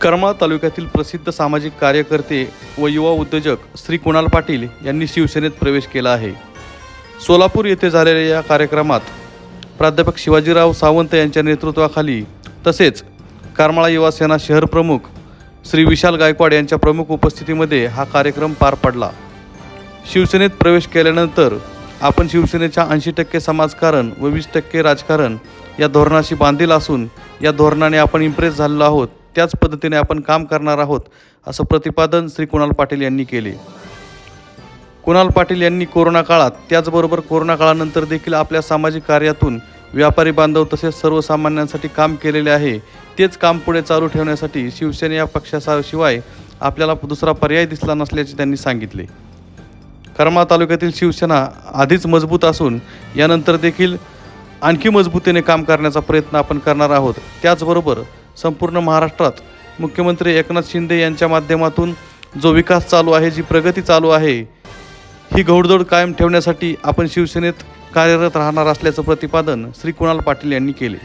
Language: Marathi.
करमाळा तालुक्यातील प्रसिद्ध सामाजिक कार्यकर्ते व युवा उद्योजक श्री कुणाल पाटील यांनी शिवसेनेत प्रवेश केला आहे. सोलापूर येथे झालेल्या या कार्यक्रमात प्राध्यापक शिवाजीराव सावंत यांच्या नेतृत्वाखाली तसेच करमाळा युवा सेना शहर प्रमुख श्री विशाल गायकवाड यांच्या प्रमुख उपस्थितीमध्ये हा कार्यक्रम पार पडला. शिवसेनेत प्रवेश केल्यानंतर आपण शिवसेनेच्या ऐंशी टक्के समाजकारण व वीस टक्के राजकारण या धोरणाशी बांधील असून या धोरणाने आपण इम्प्रेस झालेलो आहोत. त्याच पद्धतीने आपण काम करणार आहोत असं प्रतिपादन श्री कुणाल पाटील यांनी केले. कुणाल पाटील यांनी कोरोना काळात त्याचबरोबर कोरोना काळानंतर देखील आपल्या सामाजिक कार्यातून व्यापारी बांधव तसेच सर्वसामान्यांसाठी काम केलेले आहे. तेच काम पुढे चालू ठेवण्यासाठी शिवसेना या पक्षाशिवाय आपल्याला दुसरा पर्याय दिसला नसल्याचे त्यांनी सांगितले. करमाळा तालुक्यातील शिवसेना आधीच मजबूत असून यानंतर देखील आणखी मजबूतीने काम करण्याचा प्रयत्न आपण करणार आहोत. त्याचबरोबर संपूर्ण महाराष्ट्रात. मुख्यमंत्री एकनाथ शिंदे यांच्या माध्यमातून जो विकास चालू आहे जी प्रगती चालू आहे ही घौडदौड कायम ठेवण्यासाठी आपण शिवसेनेत कार्यरत राहणार असल्याचं प्रतिपादन श्री कुणाल पाटील यांनी केले.